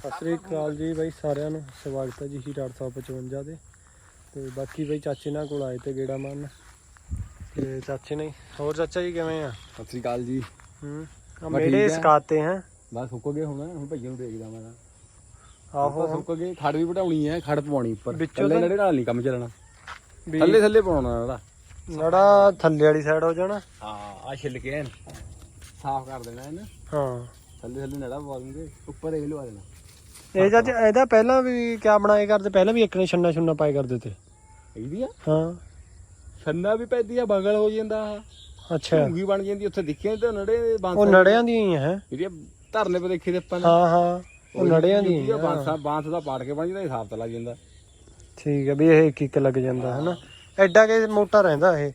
ਸਤਿ ਸ੍ਰੀ ਅਕਾਲ ਜੀ ਬਾਈ ਸਾਰਿਆਂ ਨੂੰ। ਸਵਾਗਤ ਹੈ ਜੀ ਹੀਟ 855 ਦੇ ਤੇ। ਬਾਕੀ ਬਾਈ ਚਾਚੇ ਨਾਲ ਕੋਲ ਆਏ ਤੇ ਗੇੜਾ ਮਾਰਨ। ਤੇ ਚਾਚੇ ਨੇ ਹੋਰ ਚਾਚਾ ਜੀ ਕਿਵੇਂ ਆ? ਸਤਿ ਸ੍ਰੀ ਅਕਾਲ ਜੀ। ਹੂੰ। ਆ। ਸਕਾਤੇ ਹੈ। ਬਸ ਸੁੱਕ ਗਏ ਹੁਣ ਹੁਣ ਭਈਏ ਨੂੰ ਦੇਖਦਾ ਮੈਂ ਆਹੋ। ਸੁੱਕ ਗਏ ਖੜ ਵੀ ਵਢਾਉਣੀ ਹੈ ਖੜ ਪਵਾਉਣੀ ਉੱਪਰ। ਥੱਲੇ ਨੜੇ ਨਾਲ ਨਹੀਂ ਕੰਮ ਚੱਲਣਾ। ਥੱਲੇ ਥੱਲੇ ਪਾਉਣਾ ਨੜਾ ਨੜਾ ਥੱਲੇ ਵਾਲੀ ਸਾਈਡ ਹੋ ਜਾਣਾ। ਹਾਂ ਆ ਛਿੱਲ ਕੇ ਐਨ। ਸਾਫ਼ ਕਰ ਦੇਣਾ ਇਹਨੇ। ਹਾਂ। ਥੱਲੇ ਥੱਲੇ ਨੜਾ ਪਵਾ ਦੂੰਗੇ ਉੱਪਰ ਇਹ ਲਵਾ ਦੇਣਾ। ਇਹ ਚਾਚਾ ਇਹਦਾ ਪਹਿਲਾਂ ਵੀ ਕਿਆ ਬਣਾਏ ਕਰਦੇ? ਪਹਿਲਾਂ ਵੀ ਇੱਕ ਨੇ ਛੰਨਾ ਛੁੰਨਾ ਪਾਏ ਕਰਦੇ ਤੇ। ਇਹਦੀ ਆ ਹਾਂ। ਛੰਨਾ ਵੀ ਪੈਦੀ ਆ ਬਗਲ ਹੋ ਜਾਂਦਾ ਅੱਛਾ। ਢੂੰਗੀ ਬਣ ਜਾਂਦੀ ਉੱਥੇ ਦੇਖਿਆ ਤੇ ਨੜੇ ਬਾਂਸ ਉਹ ਨੜਿਆਂ ਦੀਆਂ ਹੀ ਹੈ? ਜਿਹੜੀਆਂ ਧਰਨੇ ਪੇ ਦੇਖੇ ਤੇ ਆਪਾਂ ਹਾਂ ਹਾਂ। ਉਹ ਨੜਿਆਂ ਦੀਆਂ ਹੀ। ਬਾਂਸ ਬਾਂਸ ਦਾ ਪਾੜ ਕੇ ਬਣ ਜਾਂਦਾ ਹਿਸਾਬ ਤਾਂ ਲੱਗ ਜਾਂਦਾ। ਠੀਕ ਹੈ ਵੀ ਇਹ ਇੱਕ ਇੱਕ ਲੱਗ ਜਾਂਦਾ ਹੈ ਨਾ ਐਡਾ ਕਿ ਮੋਟਾ ਰਹਿੰਦਾ ਇਹ।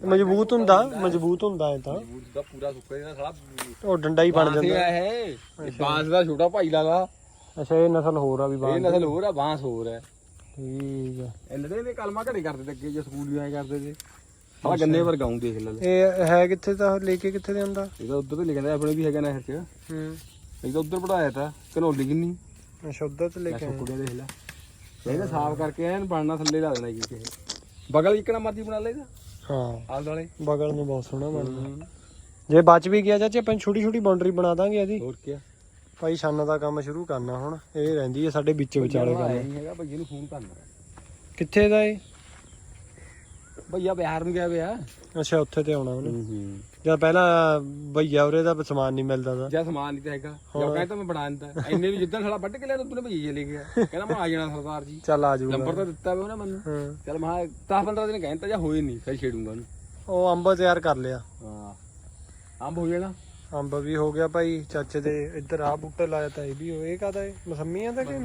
ਮਜ਼ਬੂਤ ਹੁੰਦਾ ਮਜ਼ਬੂਤ ਹੁੰਦਾ ਇਹ ਤਾਂ। ਮਜ਼ਬੂਤ ਦਾ ਪੂਰਾ ਸੁੱਕਾ ਜਿਹੜਾ ਸਾਲਾ। ਉਹ ਡੰਡਾ ਹੀ ਬਣ ਜਾਂਦਾ। ਇਹ ਬਾਂਸ ਦਾ ਛੋਟਾ ਭਾਈ ਲਾਲਾ। ਅੱਛਾ ਇਹ ਨਸਲ ਹੋਰ ਆ ਵੀ ਇਹ ਨਸਲ ਹੋਰ ਆ ਬਾਂਸ ਹੋਰ ਹੈ ਠੀਕ ਹੈ ਇਹਨਾਂ ਦੇ ਕਲਮਾ ਘਰੇ ਕਰਦੇ ਤੇ ਅੱਗੇ ਜੇ ਸਕੂਲ ਵੀ ਆਏ ਕਰਦੇ ਤੇ ਸਾਲਾ ਗੰਨੇ ਪਰ ਗਾਉਂ ਦੇਖ ਲੈ ਲੈ। ਇਹ ਹੈ ਕਿੱਥੇ ਤਾਂ ਲੈ ਕੇ ਕਿੱਥੇ ਦੇ ਹੁੰਦਾ ਇਹਦਾ ਉੱਧਰ ਤੇ ਲਿਖਦਾ ਆਪਣੇ ਵੀ ਹੈਗਾ ਨਹਿਰ ਚ। ਹੂੰ। ਇਹਦਾ ਉੱਧਰ ਪੜਾਇਆ ਤਾਂ ਕਨੋਲੀ ਕਿੰਨੀ? ਅੱਛਾ ਉੱਧਰ ਤੇ ਲੈ ਕੇ ਆਏ। ਸੁੱਕੜਿਆ ਦੇਖ ਲੈ ਇਹਦਾ ਸਾਫ਼ ਕਰਕੇ ਐਨ ਬਣਨਾ ਥੱਲੇ ਲਾ ਦੇਣਾ ਜੀ ਕਿਸੇ ਬਗਲ ਇਕਣਾ ਮਰਜ਼ੀ ਬਣਾ ਲੈ ਇਹਦਾ ਹਾਂ। ਆਲ ਦਾਲੇ ਬਗਲ ਨੂੰ ਬਹੁਤ ਸੋਹਣਾ ਬਣਦਾ। ਜੇ ਬਚ ਵੀ ਗਿਆ ਚਾਚੇ ਆਪਾਂ ਛੋਟੀ ਛੋਟੀ ਬਾਉਂਡਰੀ ਬਣਾ ਦਾਂਗੇ ਇਹਦੀ। ਹੋਰ ਕੀ ਭਾਈ ਛਾਨਾ ਦਾ ਕੰਮ ਸ਼ੁਰੂ ਕਰਨਾ ਹੁਣ ਇਹ ਰਹਿੰਦੀ ਹੈ ਸਾਡੇ ਵਿੱਚ ਵਿਚਾਲੇ ਕੰਮ। ਨਹੀਂ ਹੈਗਾ ਭਈਏ ਨੂੰ ਫੋਨ ਕਰਨਾ। ਕਿੱਥੇ ਦਾ ਇਹ? ਭਈਆ ਬਿਹਾਰ ਨੂੰ ਗਿਆ ਵਿਆ ਅੱਛਾ ਉੱਥੇ ਤੇ ਆਉਣਾ ਉਹਨੇ। ਹੂੰ ਜਦ ਪਹਿਲਾਂ ਭਈਆ ਉਰੇ ਦਾ ਸਮਾਨ ਨਹੀਂ ਮਿਲਦਾ ਦਾ ਜਾਂ ਸਮਾਨ ਨਹੀਂ ਤਾਂ ਹੈਗਾ। ਜਾਂ ਕਹਿੰਦਾ ਮੈਂ ਬਣਾ ਦਿੰਦਾ। ਇੰਨੇ ਵੀ ਜਿੱਦਾਂ ਸਾਲਾ ਵੱਢ ਕੇ ਲਿਆ ਤੂੰ ਭਈਏ ਲੈ ਗਿਆ ਕਹਿੰਦਾ ਮੈਂ ਆ ਜਾਣਾ ਸਰਦਾਰ ਜੀ। ਚੱਲ ਆ ਜਾਊਗਾ। ਨੰਬਰ ਤਾਂ ਦਿੱਤਾ ਵਾ ਉਹਨੇ ਮੈਨੂੰ। ਚਲ ਮੈਂ 10 15 ਦਿਨ ਕਹਿੰਦਾ ਜਾਂ ਹੋਏ ਨਹੀਂ ਫਿਰ ਛੇੜੂੰਗਾ ਉਹਨੂੰ। ਉਹ ਅੰਬ ਤਿਆਰ ਕਰ ਲਿਆ। ਹਾਂ। ਅੰਬ ਹੋ ਜਾਣਾ। ਅੰਬ ਵੀ ਹੋ ਗਿਆ ਭਾਈ ਚਾਚੇ ਦੇ ਇੱਧਰ ਆ ਬੂਟੇ ਲਾਇਆ ਤਾਂ ਇਹ ਵੀ ਹੋ ਇਹ ਕਾਦਾ ਹੈ? ਮਸੰਮੀਆਂ ਦਾ ਕਿ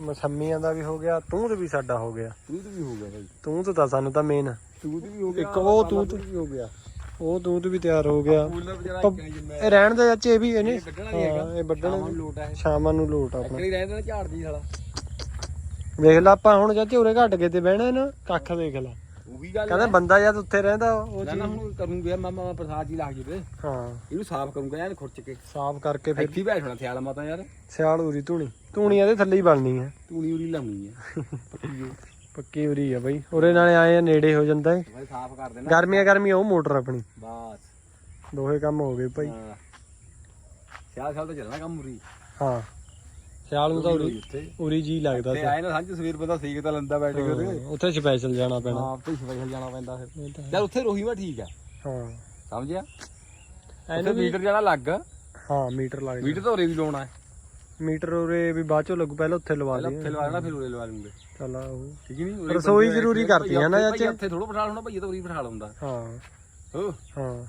ਮਸੰਮੀਆਂ ਦਾ ਵੀ ਹੋ ਗਿਆ ਤੂੰ ਵੀ ਸਾਡਾ ਹੋ ਗਿਆ। ਤੂਤ ਵੀ ਹੋ ਗਿਆ ਭਾਈ। ਤੂੰ ਤਾਂ ਸਾਨੂੰ ਤਾਂ ਮੇਨ ਤੂਤ ਵੀ ਹੋ ਗਿਆ ਇੱਕ ਉਹ ਤੂਤ ਵੀ ਹੋ ਗਿਆ। ਉਹ ਤੂੰ ਵੀ ਤਿਆਰ ਹੋ ਗਿਆ। ਇਹ ਰਹਿਣ ਦੇ ਚਾਚੇ ਇਹ ਵੀ ਇਹਨੇ ਇਹ ਵੱਢਣਾ ਇਹ ਸ਼ਾਮਾਂ ਨੂੰ ਲੋਟ ਹੈ ਸ਼ਾਮਾਂ ਨੂੰ ਲੋਟ ਆਪਣਾ। ਅਕੜੀ ਰਹਿੰਦਾ ਨਾ ਝਾੜ ਦੀ ਸਾਲਾ। ਵੇਖ ਲਾ ਆਪਾਂ ਹੁਣ ਚਾਚੇ ਉਰੇ ਘੱਟ ਕੇ ਤੇ ਬਹਿਣਾ ਨਾ ਕੱਖ ਦੇਖ ਲਾ। ਉਹ ਵੀ ਗੱਲ ਕਹਿੰਦਾ ਬੰਦਾ ਜਦ ਉੱਥੇ ਰਹਿੰਦਾ ਉਹ ਨਾ ਚੀਜ਼ ਹੁਣ ਕਰੂੰਗਾ ਮਾਮਾ ਪ੍ਰਸਾਦ ਜੀ ਲੱਗ ਜਵੇ ਹਾਂ। ਇਹਨੂੰ ਸਾਫ਼ ਕਰੂੰਗਾ ਐਨ ਖੁਰਚ ਕੇ। ਸਾਫ਼ ਕਰਕੇ ਫਿਰ ਇੱਥੇ ਬੈਠਣਾ ਥਿਆਲ ਮਾਤਾ ਯਾਰ। ਸਿਆਲ ਉਰੀ ਧੂਣੀ। ਧੂਣੀ ਇਹਦੇ ਥੱਲੇ ਹੀ ਬਣਨੀ ਹੈ ਤੂਣੀ ਉਰੀ ਲਾਉਣੀ ਹੈ ਪੱਕੀ ਉਰੀ ਆ ਬਾਈ। ਉਰੇ ਨਾਲੇ ਆਏ ਆ ਨੇੜੇ ਹੋ ਜਾਂਦਾ ਏ। ਭਾਈ ਸਾਫ਼ ਕਰ ਦੇਣਾ। ਗਰਮੀਆਂ ਗਰਮੀਆਂ ਉਹ ਮੋਟਰ ਆਪਣੀ। ਬਸ। ਦੋਹੇ ਕੰਮ ਹੋ ਗਏ ਭਾਈ। ਹਾਂ। ਸਿਆਲ ਸਾਲ ਤਾਂ ਚੱਲਣਾ ਕੰਮ ਉਰੀ। ਹਾਂ। ਸਿਆਲ ਨੂੰ ਤਾਂ ਉਰੀ ਜੀ ਲੱਗਦਾ ਤੇ ਸੀ। ਆਏ ਨਾ ਸਾਂਝ ਸਵੇਰ ਬੰਦਾ ਸੇਕ ਤਾਂ ਲੰਦਾ ਬੈਠ ਕੇ ਉਹਦੇ। ਉੱਥੇ ਸਪੈਸ਼ਲ ਜਾਣਾ ਪੈਣਾ। ਹਾਂ ਉੱਥੇ ਸਪੈਸ਼ਲ ਜਾਣਾ ਪੈਂਦਾ ਫਿਰ। ਯਾਰ ਉੱਥੇ ਰੋਹੀ ਵਾ ਠੀਕ ਆ। ਹਾਂ। ਸਮਝਿਆ? ਵੀ ਮੀਟਰ ਜਾਣਾ ਲੱਗ। ਹਾਂ ਮੀਟਰ ਲੱਗ ਮੀਟਰ ਤਾਂ ਉਰੇ ਵੀ ਲਾਉਣਾ ਹੈ। ਮੀਟਰ ਉਰੇ ਵੀ ਬਾਅਦ ਚੋਂ ਲੱਗੂ ਪਹਿਲਾਂ ਉੱਥੇ ਲਵਾ ਲਈ ਉੱਥੇ ਲਵਾ ਲੈਣਾ ਫਿਰ ਉਰੇ ਲਵਾ ਲੂੰਗੇ ਚੱਲ ਆਓ ਠੀਕ ਨਹੀਂ? ਉਰੇ ਰਸੋਈ ਜ਼ਰੂਰੀ ਕਰਤੀ ਹੈ ਨਾ ਚਾਚੇ? ਉੱਥੇ ਥੋੜਾ ਬਿਠਾ ਲੈਣਾ ਭਈਆ ਤਾਂ ਉਰੀ ਬਿਠਾ ਲਾਉਂਦਾ। ਹਾਂ। ਹੋ ਹਾਂ।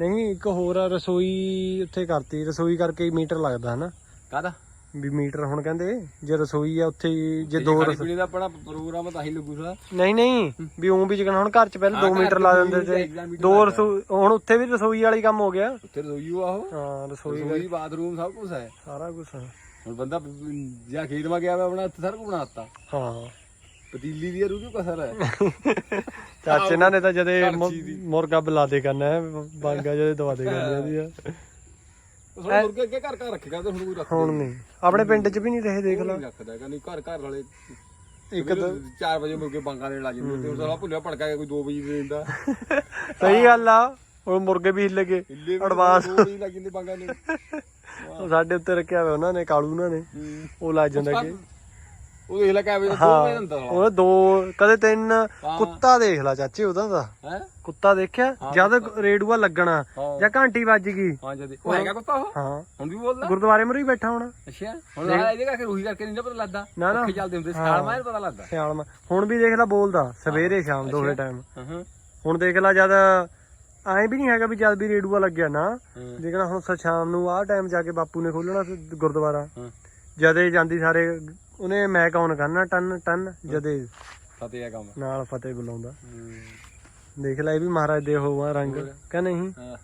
ਨਹੀਂ ਇੱਕ ਹੋਰ ਆ ਰਸੋਈ ਉੱਥੇ ਕਰਤੀ। ਰਸੋਈ ਕਰਕੇ ਮੀਟਰ ਲੱਗਦਾ ਹਨਾ ਕਾਦਾ ਵੀ ਮੀਟਰ ਹੁਣ ਕਹਿੰਦੇ ਜੇ ਰਸੋਈ ਆ ਉੱਥੇ ਹੀ ਜੇ ਦੋ ਖਾਣੇ ਰਸ- ਪੀਣੇ ਦਾ ਆਪਣਾ ਪ੍ਰੋਗਰਾਮ ਤਾਂ ਹੀ ਲੱਗੂ ਸਾਲਾ ਨਹੀਂ ਨਹੀਂ ਵੀ ਉਂ ਵੀ ਜਿਕਣ ਹੁਣ ਘਰ ਚ ਪਹਿਲਾਂ ਹਾਂ, 2 ਘਰ ਮੀਟਰ ਲਾ ਦਿੰਦੇ ਤੇ ਦੋ। ਰਸੋਈ ਹੁਣ ਉੱਥੇ ਵੀ ਰਸੋਈ ਵਾਲੀ ਕੰਮ ਹੋ ਗਿਆ। ਉੱਥੇ ਰਸੋਈ ਉਹ। ਆਹੋ ਹਾਂ ਰਸੋਈ ਰਸੋਈ ਬਾਥਰੂਮ ਸਭ ਕੁਝ ਹੈ ਸਾਰਾ ਕੁਝ ਹੁਣ ਬੰਦਾ ਜਾਂ ਖੇਤ ਮਾ ਗਿਆ ਆਪਣਾ ਉੱਥੇ ਸਾਰਾ ਕੁਝ ਬਣਾਤਾ ਹਾਂ। ਪਤੀਲੀ ਦੀ ਰੂ ਕਿਉਂ ਕਸਰ ਹੈ ਚਾਚੇ ਇਹਨਾਂ ਨੇ ਤਾਂ ਜਦੇ। ਮੁਰਗਾ ਬੁਲਾ ਦੇ। ਕਰਨਾ ਹੈ ਬਾਂਗਾ ਜਦੇ ਦਵਾ ਦੇ ਕਰਨੀ ਇਹਦੀ ਆ ਉਹ ਥੋੜਾ ਮੁਰਗੇ ਅੱਗੇ ਘਰ ਘਰ ਰੱਖੇਗਾ ਤੇ ਹੁਣ ਕੋਈ ਰੱਖਦਾ ਹੁਣ ਨਹੀਂ। ਆਪਣੇ ਪਿੰਡ ਚ ਵੀ ਨਹੀਂ ਰਹੇ ਦੇਖ ਲਾ। ਨਹੀਂ ਰੱਖਦਾ ਹੈਗਾ ਨਹੀਂ ਘਰ ਘਰ ਵਾਲੇ ਇੱਕ ਇੱਕ 4 ਵਜੇ ਮੁਰਗੇ ਬਾਂਗਾ ਦੇਣ ਲੱਗ ਜਾਂਦੇ ਤੇ ਉਹ ਸਾਲਾ ਭੁੱਲਿਆ ਭੜਕਾ ਕੇ ਕੋਈ 2 ਵਜੇ ਦੇ। ਦਿੰਦਾ ਸਹੀ ਗੱਲ ਆ ਉਹ ਮੁਰਗੇ ਵੀ ਹਿੱਲ ਗਏ ਹਿੱਲੇ Advance। 2 ਵਜੇ ਲੱਗ ਜਾਂਦੇ ਬਾਂਗਾ ਨੇ ਉਹ ਸਾਡੇ ਉੱਤੇ ਰੱਖਿਆ ਹੋਇਆ ਉਹਨਾਂ ਨੇ ਕਾਲੂ ਉਹਨਾਂ ਨੇ। ਉਹ ਲੱਗ ਜਾਂਦਾ ਕਿ ਉਹ ਦੇਖ ਲੈ ਕਿਆ ਵਜੇ 2 ਹਾਂ ਵਜੇ ਹੁੰਦਾ ਸਾਲਾ ਉਹ ਦੋ ਕਦੇ ਤਿੰਨ। ਕੁੱਤਾ ਦੇਖ ਲਾ ਚਾਚੇ ਉਹਦਾ ਦਾ ਹੈ? ਕੁੱਤਾ ਦੇਖਿਆ? ਜਦ ਰੇਡੂਆ ਲੱਗਣਾ ਜਾਂ ਘੰਟੀ ਵੱਜ ਗਈ। ਹਾਂ ਜਦੇ ਉਹ ਹੈਗਾ ਕੁੱਤਾ ਉਹ? ਹਾਂ। ਹੁਣ ਵੀ ਬੋਲਦਾ? ਗੁਰਦੁਆਰੇ ਮਰੀ ਬੈਠਾ ਹੋਣਾ। ਅੱਛਾ ਹੁਣ ਆ ਇਹਦੇ ਕਰਕੇ ਰੂਹੀ ਕਰਕੇ ਨਹੀਂ ਨਾ ਪਤਾ ਲੱਗਦਾ। ਨਾ, ਨਾ। ਅੱਖੇ ਚੱਲਦੇ ਹੁੰਦੇ ਸਾਲ ਮਾਰ ਪਤਾ ਲੱਗਦਾ। ਸਿਆਲ ਮਾ ਹੁਣ ਵੀ ਦੇਖ ਲਾ ਬੋਲਦਾ ਸਵੇਰੇ ਸ਼ਾਮ ਦੋਵੇਂ ਟਾਈਮ ਹੁਣ ਦੇਖ ਲਾ ਜਦ ਐਂ ਵੀ ਨਹੀਂ ਹੈਗਾ ਵੀ ਜਦ ਵੀ ਰੇਡੂਆ ਲੱਗਿਆ ਨਾ। ਦੇਖਣਾ ਹੁਣ ਸ਼ਾਮ ਨੂੰ ਆਹ ਟਾਈਮ ਜਾ ਕੇ ਬਾਪੂ ਨੇ ਖੋਲਣਾ ਗੁਰਦੁਆਰਾ। ਜਦੇ ਜਾਂਦੀ ਸਾਰੇ ਉਹਨੇ ਮੈਕ ਆਨ ਕਰਨਾ ਟਨ ਟਨ ਜਦੇ ਫਤਿਹ ਆ ਕੰਮ। ਨਾਲ ਫਤਿਹ ਬੁਲਾਉਂਦਾ। ਦੇਖ ਲੈ ਇਹ ਵੀ ਮਹਾਰਾਜ ਦੇ ਹੋਵਾ ਰੰਗ ਕਹ ਨਹੀਂ? ਹਾਂ।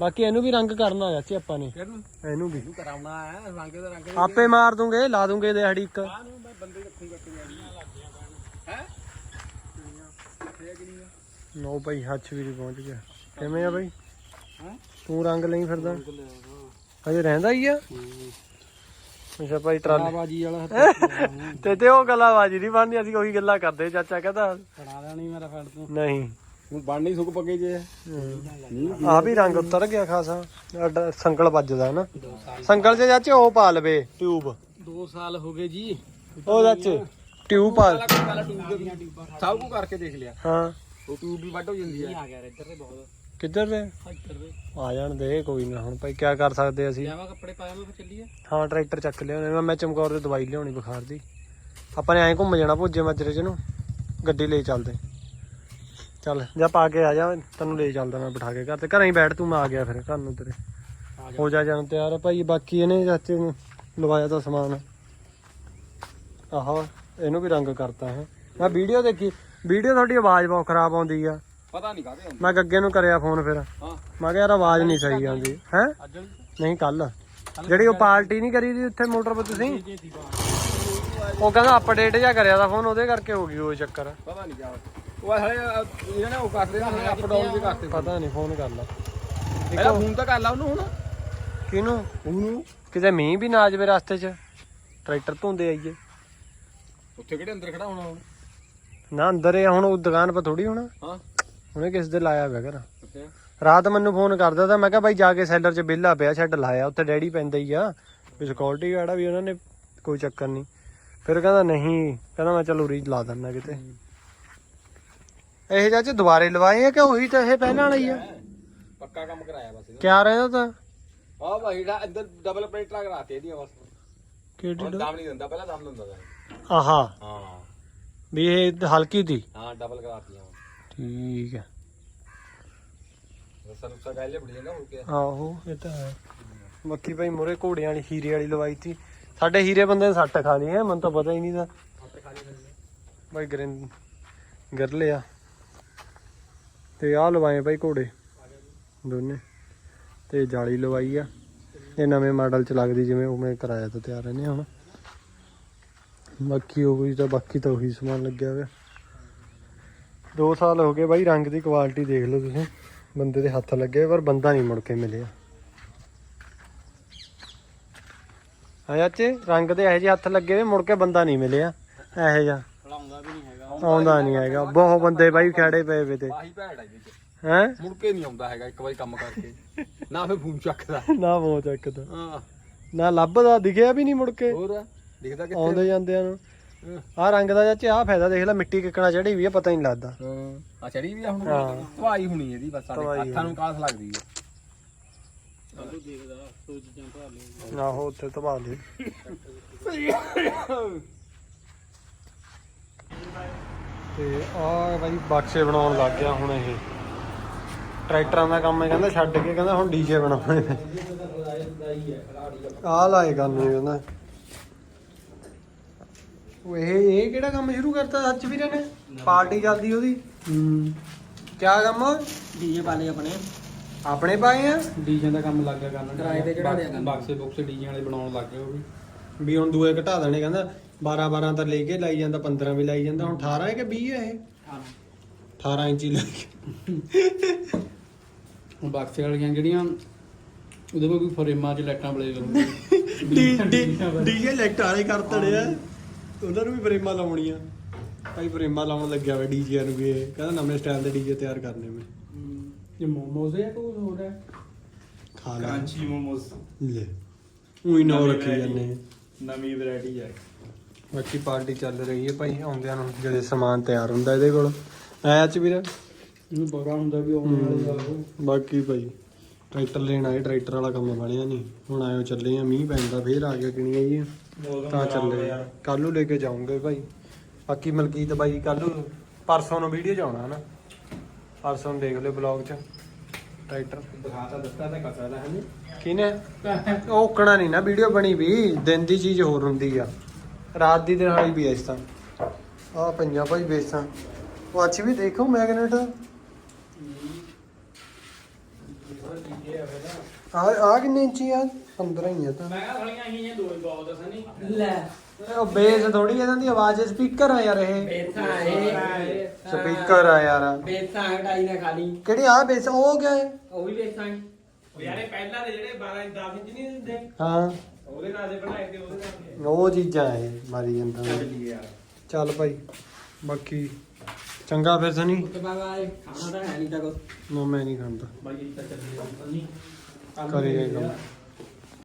ਬਾਕੀ ਇਹਨੂੰ ਵੀ ਰੰਗ ਕਰਨਾ ਚਾਚੇ ਆਪਾਂ ਨੇ। ਇਹਨੂੰ ਵੀ। ਇਹਨੂੰ ਕਰਾਉਣਾ ਹੈ ਰੰਗ ਦਾ ਰੰਗ। ਆਪੇ ਮਾਰ ਦੂੰਗੇ ਲਾ ਦੂੰਗੇ ਦਿਹਾੜੀ ਇੱਕ। ਨੂੰ ਮੈਂ ਬੰਦੇ ਰੱਖੂਗਾ ਕਿ ਹੈ? ਨੋ ਭਾਈ ਹੱਥ ਵੀ ਪਹੁੰਚ ਗਿਆ। ਕਿਵੇਂ ਆ ਬਾਈ ਹਾਂ? ਤੂੰ ਰੰਗ ਲਈ ਫਿਰਦਾ? ਹਜੇ ਰਹਿੰਦਾ ਹੀ ਆ? ਅੱਛਾ ਭਾਈ ਟਰਾਲੀ। ਬਾਜੀ ਵਾਲਾ ਤੇ ਤੇ ਉਹ ਗੱਲਾਂ ਬਾਜੀ ਨਹੀਂ ਬਣਦੀ ਅਸੀਂ ਉਹੀ ਗੱਲਾਂ ਕਰਦੇ ਚਾਚਾ ਕਹਿੰਦਾ। ਬਣਾ ਦੇਣੀ ਮੇਰਾ ਫੜ ਤੂੰ। ਨਹੀਂ। ਹੁਣ ਬਣਨੀ ਸੁੱਕ ਪੱਕੇ ਜੇ ਆ। ਵੀ ਰੰਗ ਉਤਰ ਗਿਆ ਖਾਸਾ। ਅੱਡਾ ਸੰਗਲ ਵੱਜਦਾ ਨਾ। ਸੰਗਲ 'ਚ ਚਾਚੇ ਉਹ ਪਾ ਲਵੇ। ਟਿਊਬ। 2 ਸਾਲ ਹੋ ਗਏ ਜੀ। ਉਹ ਚਾਚੇ ਟਿਊਬ ਪਾ ਸਭ ਕੁ ਕਰਕੇ ਦੇਖ ਲਿਆ। ਹਾਂ। ਉਹ ਟਿਊਬ ਵੀ ਵੱਡ ਹੋ ਜਾਂਦੀ ਹੈ ਆ ਗਿਆ ਇੱਧਰ ਤੇ ਬਹੁਤ। ਕਿੱਧਰ ਦੇ ਇੱਧਰ ਦੇ। ਆ ਜਾਣ ਦੇ ਕੋਈ ਨਾ ਹੁਣ ਭਾਈ ਕੀ ਕਰ ਸਕਦੇ ਅਸੀਂ? ਲਿਆਵਾ ਕੱਪੜੇ ਪਾਇਆ ਮੈਂ ਚੱਲੀਏ। ਹਾਂ ਟਰੈਕਟਰ ਚੱਕ ਲਿਆਉਣੇ ਮੈਂ ਮੈਂ ਚਮਕੌਰ ਦੀ ਦਵਾਈ ਲਿਆਉਣੀ ਬੁਖਾਰ ਦੀ। ਆਪਾਂ ਨੇ ਐਂ ਘੁੰਮ ਜਾਣਾ ਭੁੱਜੇ ਮਾਜਰੇ ਚ ਨੂੰ। ਗੱਡੀ ਲੈ ਚੱਲਦੇ। ਚੱਲ ਜਾ ਪਾ ਕੇ ਆ ਜਾ ਤੈਨੂੰ ਲੈ ਚੱਲਦਾ ਮੈਂ ਬਿਠਾ ਕੇ ਘਰ ਤੇ। ਘਰਾਂ ਹੀ ਬੈਠ ਤੂੰ ਮੈਂ ਆ ਗਿਆ ਫਿਰ ਘਰ ਨੂੰ ਤੇਰੇ। ਹੋ ਜਾ ਜਾਣ ਤਿਆਰ। ਆ ਭਾਈ ਬਾਕੀ ਇਹਨੇ ਚਾਚੇ ਨੇ ਲਵਾਇਆ ਤਾਂ ਸਮਾਨ। ਆਹੋ ਇਹਨੂੰ ਵੀ ਰੰਗ ਕਰਤਾ ਹੈ। ਮੈਂ ਵੀਡੀਓ ਦੇਖੀ। ਵੀਡੀਓ ਤੁਹਾਡੀ ਆਵਾਜ਼ ਬਹੁਤ ਖਰਾਬ ਆਉਂਦੀ ਆ। ਪਤਾ ਨਹੀਂ ਕਾਹਦੇ ਹੁੰਦੇ। ਮੈਂ ਗੱਗੇ ਨੂੰ ਕਰਿਆ ਫੋਨ ਫਿਰ। ਹਾਂ। ਮੈਂ ਕਿਹਾ ਯਾਰ ਆਵਾਜ਼ ਨਹੀਂ ਸਹੀ ਆਉਂਦੀ। ਹੈ? ਅੱਜ ਨਹੀਂ ਕੱਲ ਜਿਹੜੀ ਉਹ ਪਾਰਟੀ ਨਹੀਂ ਕਰੀ ਦੀ ਉੱਥੇ ਮੋਟਰ 'ਤੇ ਤੁਸੀਂ? ਉਹ ਕਹਿੰਦਾ ਅਪਡੇਟ ਜਾਂ ਕਰਿਆ ਦਾ ਫੋਨ ਉਹਦੇ ਕਰਕੇ ਹੋ ਗਈ ਉਹ ਚੱਕਰ। ਪਤਾ ਨਹੀਂ ਕਿਆ ਉਹ ਹਲੇ ਇਹਨਾਂ ਨੇ ਉਹ ਕਰਦੇ ਨਾ ਅਪ ਡਾਊਨ ਜੇ ਕਰਤੇ ਪਤਾ ਨਹੀਂ ਫੋਨ ਕਰ ਲਾ। ਪਹਿਲਾਂ ਫੋਨ ਤਾਂ ਕਰ ਲਾ ਉਹਨੂੰ ਹੁਣ। ਕਿਹਨੂੰ? ਉਹਨੂੰ। ਕਿਤੇ ਮੀਂਹ ਵੀ ਨਾ ਆ ਜਾਵੇ ਰਸਤੇ 'ਚ। ਟਰੈਕਟਰ ਧੁੰਦੇ ਆਈਏ। ਉੱਥੇ ਕਿਹੜੇ ਅੰਦਰ ਖੜਾ ਹੋਣਾ ਹੁਣ? ਨਾ ਅੰਦਰ ਇਹ ਹੁਣ ਉਹ ਦੁਕਾਨ 'ਤੇ ਥੋੜੀ ਹੋਣਾ। ਹਾਂ। ਉਹਨੇ ਕਿਸ ਦੇ ਲਾਇਆ ਹੋਇਆ ਘਰ? ਰਾਤ ਮੈਨੂੰ ਫੋਨ ਕਰਦਾ ਤਾਂ ਮੈਂ ਕਿਹਾ ਬਾਈ ਜਾ ਕੇ ਸੈਲਰ 'ਚ ਬਿੱਲਾ ਪਿਆ ਛੱਡ ਲਾਇਆ ਉੱਥੇ ਡੈਡੀ ਪੈਂਦਾ ਹੀ ਆ। ਵੀ ਸਿਕਿਉਰਿਟੀ ਗਾਰਡ ਆ ਵੀ ਉਹਨਾਂ ਨੇ ਕੋਈ ਚੱਕਰ ਨਹੀਂ। ਫਿਰ ਕਹਿੰਦਾ ਨਹੀਂ ਕਹਿੰਦਾ ਮੈਂ ਚਲ ਉਰੀ ਲਾ ਦਿੰਦਾ ਕਿਤੇ। ਇਹ ਚਾਚੇ ਦੁਬਾਰੇ ਲਵਾਏ ਆ ਕਿ ਉਹੀ ਤਾਂ ਇਹ ਪਹਿਲਾਂ ਵਾਲਾ ਹੀ ਆ? ਪੱਕਾ ਕੰਮ ਕਰਾਇਆ ਬਸ ਇਹਦਾ। ਕਿਆ ਰਹਿੰਦਾ ਤਾਂ? ਆ ਭਾਈ ਦਾ ਅੰਦਰ ਡਬਲ ਪਲੇਟ ਲਾ ਕਰਾਤੇ ਇਹਦੀਆਂ ਬਸ। ਕਿਹੜੀ ਹੁਣ ਦਮ ਨਹੀਂ ਦਿੰਦਾ ਪਹਿਲਾਂ ਦਮ ਦਿੰਦਾ ਆਹਾ। ਹਾਂ। ਵੀ ਇਹ ਹਲਕੀ ਤੀ ਹਾਂ ਡਬਲ ਕਰਾਤੀਆਂ। ਠੀਕ ਹੈ ਗਾਇਲੇ ਗਿਆ ਆਹੋ ਇਹ ਤਾਂ ਹੈ। ਬਾਕੀ ਭਾਈ ਮੋਰੇ ਘੋੜਿਆਂ ਵਾਲੀ ਹੀਰੇ ਵਾਲੀ ਲਵਾਈ ਤੀ। ਸਾਡੇ ਹੀਰੇ ਬੰਦੇ ਨੇ ਸੱਟ ਖਾ ਲਈ ਹੈ ਮੈਨੂੰ ਤਾਂ ਪਤਾ ਹੀ ਨਹੀਂ ਦਾ ਭਾਈ ਗਰਿੰ ਗਰ ਲਿਆ ਤੇ ਆਹ ਲਵਾਏ ਭਾਈ ਘੋੜੇ ਦੋਨੇ। ਤੇ ਜਾਲੀ ਲਵਾਈ ਆ। ਇਹ ਨਵੇਂ ਮਾਡਲ ਚ ਲੱਗਦੀ ਜਿਵੇਂ ਉਵੇਂ ਕਰਾਇਆ ਤਾਂ ਤਿਆਰ ਇਹਨੇ ਹੁਣ। ਬਾਕੀ ਉਹ ਕੋਈ ਤਾਂ ਬਾਕੀ ਤਾਂ ਉਹੀ ਸਮਾਨ ਲੱਗਿਆ ਹੋਇਆ। 2 ਸਾਲ ਹੋ ਗਏ ਬਾਈ ਰੰਗ ਦੀ ਕੁਆਲਿਟੀ ਦੇਖ ਲਓ ਤੁਸੀਂ। ਬੰਦੇ ਦੇ ਹੱਥ ਲੱਗੇ ਪਰ ਬੰਦਾ ਨਹੀਂ ਮੁੜ ਕੇ ਮਿਲਿਆ। ਹਾਂ ਚਾਚੇ ਰੰਗ ਦੇ ਇਹੋ ਜਿਹੇ ਹੱਥ ਲੱਗੇ ਵੇ ਮੁੜ ਕੇ ਬੰਦਾ ਨਹੀਂ ਮਿਲਿਆ। ਇਹੋ ਜਿਹਾ। ਖੜਾਉਂਦਾ ਵੀ ਨਹੀਂ ਹੈਗਾ। ਆਉਂਦਾ ਨਹੀਂ ਹੈਗਾ। ਬਹੁਤ ਬੰਦੇ ਬਾਈ ਖੜੇ ਪਏ ਵੇ ਤੇ। ਆਹੀ ਭੈੜ ਹੈ? ਮੁੜ ਕੇ ਨਹੀਂ ਆਉਂਦਾ ਹੈਗਾ ਇੱਕ ਵਾਰੀ ਕੰਮ ਕਰਕੇ। ਨਾ ਫੇ ਫੋਨ ਚੱਕਦਾ। ਨਾ ਮੋਹ ਚੱਕਦਾ। ਹਾਂ। ਨਾ ਲੱਭਦਾ ਦਿਖਿਆ ਵੀ ਨਹੀਂ ਮੁੜ ਕੇ। ਹੋਰ ਦਿਖਦਾ ਕਿੱਥੇ? ਆਉਂਦੇ ਜਾਂਦਿਆਂ ਨੂੰ। ਆਹ ਰੰਗ ਦਾ ਚਾਚੇ ਆਹ ਫਾਇਦਾ ਦੇਖ ਲੈ ਮਿੱਟੀ ਕਿੱਕਣਾ ਚੜੀ ਵੀ ਆ ਪਤਾ ਹੀ ਨਹੀਂ ਲੱਗਦਾ। ਹਾਂ ਆ ਚੜੀ ਵੀ ਆ ਹੁਣ ਹਾਂ। ਧਵਾਈ ਹੋਣੀ ਇਹਦੀ ਬਸ ਸਾਡੇ ਧਵਾਈ ਹੱਥਾਂ ਨੂੰ ਕਾਸ ਲੱਗਦੀ ਹੈ ਆਹੋ ਉੱਥੇ ਧਵਾ ਲਈ ਤੇ ਆਹ ਬਾਈ ਬਕਸੇ ਬਣਾਉਣ ਲੱਗ ਗਿਆ ਹੁਣ ਇਹ। ਟਰੈਕਟਰਾਂ ਦਾ ਕੰਮ ਹੈ ਕਹਿੰਦਾ ਛੱਡ ਕੇ ਕਹਿੰਦਾ ਹੁਣ ਡੀਜੇ ਬਣਾਉਣੇ ਨੇ। ਆਹ ਲਾਏ ਕਰਨੇ ਕਹਿੰਦਾ ਉਹ ਇਹ ਇਹ ਕਿਹੜਾ ਕੰਮ ਸ਼ੁਰੂ ਕਰਤਾ ਸੱਚ ਵੀਰੇ ਨੇ? ਪਾਰਟੀ ਚੱਲਦੀ ਉਹਦੀ। ਹੂੰ। ਕਿਆ ਕੰਮ ਡੀਜੇ ਵਾਲੇ ਆਪਣੇ। ਆਪਣੇ ਪਾਏ ਆ? ਡੀਜੇ ਦਾ ਕੰਮ ਲੱਗ ਗਿਆ ਕਰਨ ਕਿਰਾਏ ਤੇ ਚੜ੍ਹਾ ਦਿਆ ਕਰਨ। ਬਕਸੇ ਬੁਕਸੇ ਡੀਜੇ ਵਾਲੇ ਬਣਾਉਣ ਲੱਗ ਗਏ ਉਹ ਵੀ। ਵੀ ਹੁਣ ਦੂਏ ਘਟਾ ਦੇਣੇ ਕਹਿੰਦਾ 12 12 ਤਾਂ ਲੈ ਕੇ ਲਾਈ ਜਾਂਦਾ 15 ਵੀ ਲਾਈ ਜਾਂਦਾ। ਹੁਣ 18 ਹੈ ਕਿ 20 ਹੈ ਇਹ? 18 ਇੰਚੀ ਲੱਗ ਹੁਣ ਬਾਕਸੇ ਵਾਲੀਆਂ ਜਿਹੜੀਆਂ ਉਹਦੇ ਕੋਲ ਵੀ ਫਰੇਮਾਂ 'ਚ ਲਾਈਟਾਂ ਬਲੇ ਕਰੂਗੀ ਡੀ ਡੀਜੇ ਲੈਕਟ ਵਾਲੇ ਕਰ ਤੜੇ ਆ। ਉਹਨਾਂ ਨੂੰ ਵੀ ਫਰੇਮਾਂ ਲਾਉਣੀਆਂ। ਭਾਈ ਫਰੇਮਾਂ ਲਾਉਣ ਲੱਗਿਆ ਵਾ ਡੀਜੇ ਨੂੰ ਵੀ ਇਹ। ਕਹਿੰਦਾ ਨਵੇਂ ਸਟਾਈਲ ਦੇ ਡੀਜੇ ਤਿਆਰ ਕਰਨੇ ਮੈਂ। ਇਹ ਮੋਮੋਜ਼ ਹੈ ਕੋਈ ਹੋਰ ਹੈ ਖਾ ਲੈ। ਕ੍ਰਾਂਚੀ ਮੋਮੋਸ ਲੈ। ਉਹੀ ਨਾ ਰੱਖੀ ਜਾਂਦੇ ਨਵੀਂ ਵੈਰਾਈਟੀ ਹੈ ਬਾਕੀ ਪਾਰਟੀ ਚੱਲ ਰਹੀ ਹੈ ਭਾਈ ਆਉਂਦਿਆਂ ਨੂੰ ਜਿਹੜੇ ਸਮਾਨ ਤਿਆਰ ਹੁੰਦਾ ਇਹਦੇ ਕੋਲ। ਐ ਚ ਵੀਰ ਇਹਨੂੰ ਪਤਾ ਹੁੰਦਾ ਵੀ ਆਉਣ ਵਾਲੀ ਆ ਉਹ ਬਾਕੀ ਭਾਈ ਟਰੈਕਟਰ ਲੈਣ ਆਏ ਟਰੈਕਟਰ ਵਾਲਾ ਕੰਮ ਬਣਿਆ ਨਹੀਂ ਹੁਣ ਆਇਓ ਚੱਲੇ ਆ ਮੀਂਹ ਪੈਂਦਾ ਫੇਰ ਆ ਗਿਆ ਕਿਣੀਆਂ ਜੀ ਤਾਂ ਚੱਲੇ। ਕੱਲ ਨੂੰ ਲੈ ਕੇ ਜਾਉਂਗੇ ਭਾਈ। ਬਾਕੀ ਮਲਕੀਤ ਬਾਈ ਕੱਲ ਨੂੰ ਪਰਸੋਂ ਨੂੰ ਵੀਡੀਓ ਚ ਆਉਣਾ ਨਾ ਪਰਸੋਂ ਨੂੰ ਦੇਖ ਲਿਓ ਬਲੌਗ ਚ। ਟਰੈਕਟਰ ਦਿਖਾਤਾ ਦਿੱਤਾ ਤਾਂ ਕਰ ਸਕਦਾ ਹੈ ਕਿਨੇ ਉਹ ਉਕਣਾ ਨਹੀਂ ਨਾ ਵੀਡੀਓ ਬਣੀ ਵੀ। ਦਿਨ ਦੀ ਚੀਜ਼ ਹੋਰ ਹੁੰਦੀ ਆ। ਰਾਤ ਦੀ ਦਿਹਾੜੀ ਵੀ ਐ ਇਸ ਤਾਂ ਆ ਪੰਜਾਂ ਭਾਈ ਬੇਸਾਂ ਉਹ ਅੱਛੀ ਵੀ ਦੇਖੋ ਮੈਗਨੇਟ ਆ ਆ ਕਿੰਨੇ ਇੰਚੀ ਆ? 15 ਹੀ ਆ ਤਾਂ। ਮੈਂ ਕਿਹਾ ਹੀ ਇਹ ਦੋ ਹੀ ਬਹੁਤ ਸਨੀ ਲੈ। ਉਹ ਬੇਸ ਥੋੜੀ ਇਹਨਾਂ ਦੀ ਆਵਾਜ਼ ਸਪੀਕਰ ਆ ਯਾਰ ਇਹ। ਬੇਸਾਂ ਸਪੀਕਰ ਆ ਯਾਰ। ਬੇਸਾਂ ਹਟਾਈ ਨਾ ਖਾਲੀ। ਕਿਹੜੀ ਆ ਬੇਸ? ਉਹ ਕਿਆ ਹੈ ਉਹ ਵੀ ਬੇਸਾਂ ਯਾਰੇ ਪਹਿਲਾਂ ਦੇ ਜਿਹੜੇ 12 10 ਇੰਚ ਨਹੀਂ ਦਿੰਦੇ। ਹਾਂ। ਉਹਦੇ ਨਾਲ ਦੇ ਬਣਾਏ ਤੇ ਉਹਦੇ ਨਾਲ ਉਹ ਚੀਜ਼ਾਂ ਇਹ ਮਾਰੀ ਜਾਂਦਾ। ਚੱਲੀ ਗਿਆ ਚੱਲ ਭਾਈ ਬਾਕੀ ਚੰਗਾ ਫਿਰ ਸਨੀ। ਤੇ ਬਾਬਾ ਖਾਣਾ ਤਾਂ ਹੈ ਨਹੀਂ ਤਾਂ ਕੋ ਨਾ ਮੈਂ ਨਹੀਂ ਖਾਂਦਾ। ਬਾਈ ਇਹ ਤਾਂ ਚੱਲੀ ਜਾਂਦਾ। ਨਹੀਂ ਕਰੀ ਗਏ ਕੰਮ।